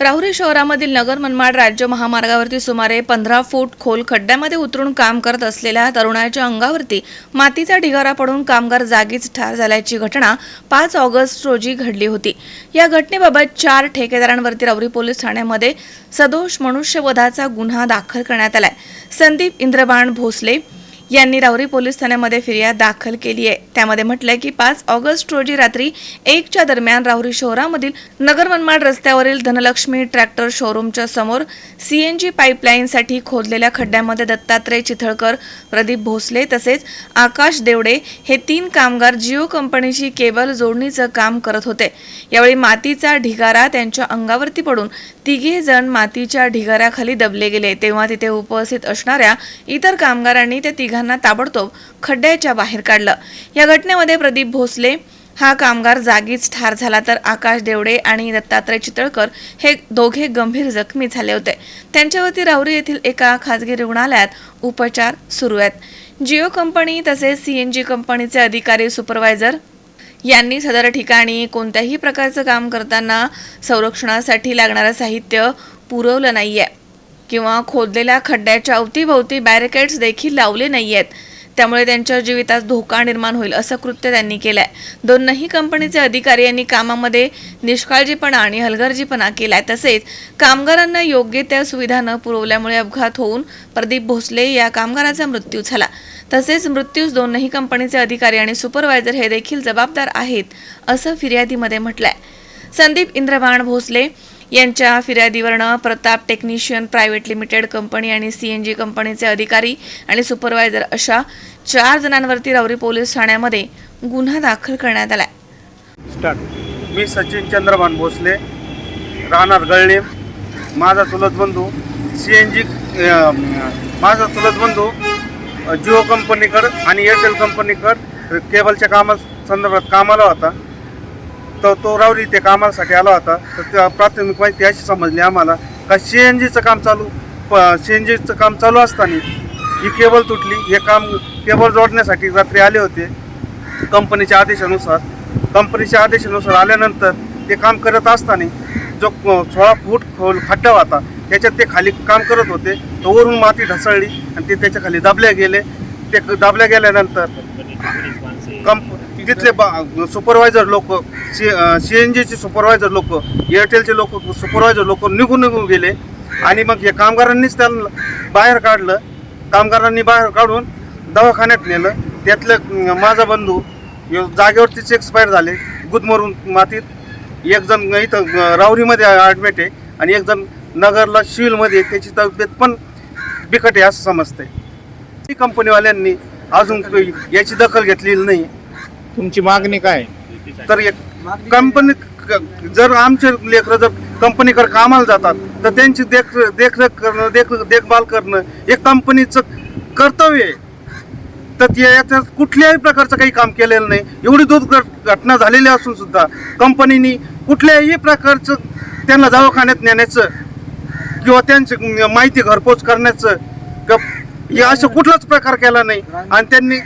राहुरी शहरामधील नगर मनमाड राज्य महामार्गावरती सुमारे पंधरा फूट खोल खड्ड्यामध्ये उतरून काम करत असलेल्या तरुणाच्या अंगावरती मातीचा ढिगारा पडून कामगार जागीच ठार झाल्याची घटना पाच ऑगस्ट रोजी घडली होती. या घटनेबाबत चार ठेकेदारांवरती राहुरी पोलीस ठाण्यामध्ये सदोष मनुष्यवधाचा गुन्हा दाखल करण्यात आलाय. संदीप इंद्रबाण भोसले यांनी राहुरी पोलीस ठाण्यामध्ये फिर्याद दाखल केली आहे. त्यामध्ये म्हटलंय की पाच ऑगस्ट रोजी रात्री एकच्या दरम्यान राहुरी शहरामधील नगर मनमाड रस्त्यावरील धनलक्ष्मी ट्रॅक्टर शोरूमच्या समोर सीएनजी पाईपलाईनसाठी खोदलेल्या खड्ड्यामध्ये दत्तात्रय चिथळकर प्रदीप भोसले तसेच आकाश देवडे हे तीन कामगार जिओ कंपनीची केबल जोडणीचं काम करत होते. यावेळी मातीचा ढिगारा त्यांच्या अंगावरती पडून तिघे जण मातीच्या ढिगाऱ्याखाली दबले गेले. तेव्हा तिथे उपस्थित असणाऱ्या इतर कामगारांनी त्या तिघांना ताबडतोब खड्ड्याच्या बाहेर काढलं. या घटनेमध्ये प्रदीप भोसले हा कामगार जागीच ठार झाला तर आकाश देवडे आणि दत्तात्रय चितळकर हे दोघे गंभीर जखमी झाले होते. त्यांच्यावरती राऊरी येथील एका खाजगी रुग्णालयात उपचार सुरू आहेत. जिओ कंपनी तसेच सीएनजी कंपनीचे अधिकारी सुपरवायझर यांनी सदर ठिकाणी कोणत्याही प्रकारचं काम करताना संरक्षणासाठी लागणारं साहित्य पुरवलं नाही आहे किंवा खोदलेल्या खड्ड्याच्या अवतीभोवती बॅरिकेड्स देखील लावले नाही आहेत त्यामुळे त्यांच्या जीवितात धोका निर्माण होईल असं कृत्य त्यांनी केलं आहे दोनही कंपनीचे अधिकारी यांनी कामामध्ये निष्काळजीपणा आणि हलगर्जीपणा केला आहे तसेच कामगारांना योग्य त्या सुविधा न पुरवल्यामुळे अपघात होऊन प्रदीप भोसले या कामगाराचा मृत्यू झाला. तसेच मृत्यूस दोनही कंपनीचे अधिकारी आणि सुपरवायझर हे देखील जबाबदार आहेत असं फिर्यादीमध्ये म्हटलंय. संदीप इंद्रबाण भोसले यांच्या फिर्यादीवरनं Pratap technician private limited company आणि सीएनजी कंपनीचे अधिकारी आणि सुपरवायझर अशा चार जणांवरती रावरी पोलीस ठाण्यामध्ये गुन्हा दाखल करण्यात आला मी सचिन चंद्रभान भोसले राहणार गळणे. माझा चुलत बंधू सी एन जी माझा चुलत बंधू जिओ कंपनीकडं आणि एअरटेल कंपनीकडं केबलच्या कामा संदर्भात कामाला होता. तर तो रावरी ते कामासाठी आला होता. तर त्या प्राथमिक माहिती अशी समजली आम्हाला का सी एन जीचं काम चालू सी एन जीचं काम चालू असताना ही केबल तुटली. हे काम केबल जोडण्यासाठी रात्री आले होते. कंपनीच्या आदेशानुसार कंपनीच्या आदेशानुसार आल्यानंतर ते काम करत असताना जो सोळा फूट खोल खड्डा होता त्याच्यात ते खाली काम करत होते. तर वरून माती ढसळली आणि ते त्याच्याखाली दाबले गेले. ते दाबल्या गेल्यानंतर कंप तिथले सुपरवायझर लोक सी सी एन जीचे सुपरवायझर लोक एअरटेलचे लोक सुपरवायझर लोक निघून निघून गेले. आणि मग या कामगारांनीच त्यांना बाहेर काढलं. कामगारांनी बाहेर काढून दवाखान्यात नेलं. त्यातलं माझा बंधू जागेवरतीच एक्सपायर झाले. गुदमरून मातीत. एक जण इथं राहुरीमध्ये ॲडमिट आहे. आणि एक जण नगरला सिव्हिलमध्ये त्याची तब्येत पण बिकट आहे असं समजतंय. कंपनीवाल्यांनी अजून काही याची दखल घेतलेली नाही. तुमची मागणी काय? तर एक कंपनी जर आमचे लेकरं जर कंपनीकडे कामाला जातात तर त्यांची देख देखरेख करणं देख देखभाल करणं हे कंपनीचं कर्तव्य आहे. तर ते याच्यात कुठल्याही प्रकारचं काही काम केलेलं नाही. एवढी दूध घट- घटना झालेली असून सुद्धा कंपनीनी कुठल्याही प्रकारचं त्यांना दवाखान्यात नेण्याचं किंवा त्यांची माहिती घरपोच करण्याचं क- हे असं कुठलाच प्रकार केला नाही. आणि त्यांनी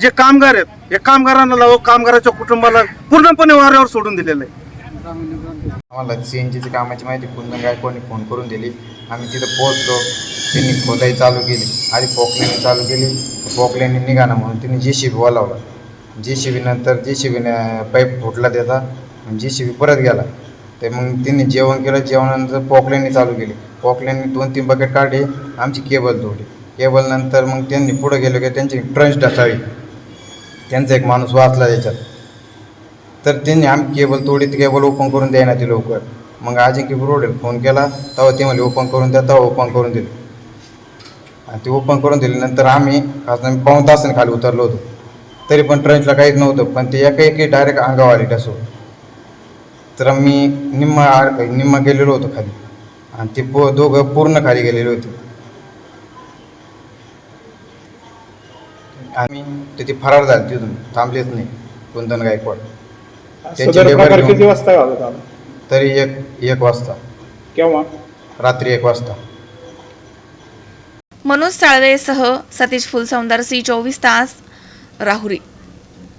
जे कामगार आहेत या कामगारांना लाव कामगाराच्या कुटुंबाला पूर्णपणे वाऱ्यावर सोडून दिलेलं आहे. आम्हाला सी एन जीची कामाची माहिती कुंदन गायकवाडने फोन करून दिली. आम्ही तिथं पोहोचलो त्यांनी खोदाई चालू केली. आधी पोकल्याने चालू केली. पोकल्याने निघाना म्हणून तिने जे सी बी बोलावला. जे सी बी नंतर जे सी बीने पाईप फुटला त्याचा. जे सी बी परत गेला. ते मग तिने जेवण केलं. जेवणानंतर पोकल्याने चालू केली. पोकल्याने दोन तीन बकेट काढले. आमची केबल तोडली. केबलनंतर मग त्यांनी पुढं गेलो की त्यांची ट्रंच ढसाळी. त्यांचा एक माणूस वाचला त्याच्यात. तर त्यांनी आम्ही केबल तोडीत केबल ओपन करून द्यायना ती लवकर. मग अजिंक्य बुरोडे फोन केला तेव्हा ते म्हणले ओपन करून द्या तेव्हा ओपन करून दिले. आणि ते ओपन करून दिल्यानंतर आम्ही आज पाऊन तासाने खाली उतरलो होतो. तरी पण ट्रेनला काहीच नव्हतं पण ते एका एकही डायरेक्ट अंगावर आली डसो तर मी निम्मा निम्मा गेलेलो होतो खाली. आणि ते पो दोघं पूर्ण खाली गेलेले होते. आम्ही तिथे फरार झाले तिथून. थांबलेच नाही. कुंदन गायकवाड. त्याची सदर लेबर प्रकार घेऊन- किती वाजता घालत आला तरी एक एक वाजता. केव्हा? रात्री एक वाजता. मनोज साळवेसह सतीश फुलसौंदर सी चोवीस तास राहुरी.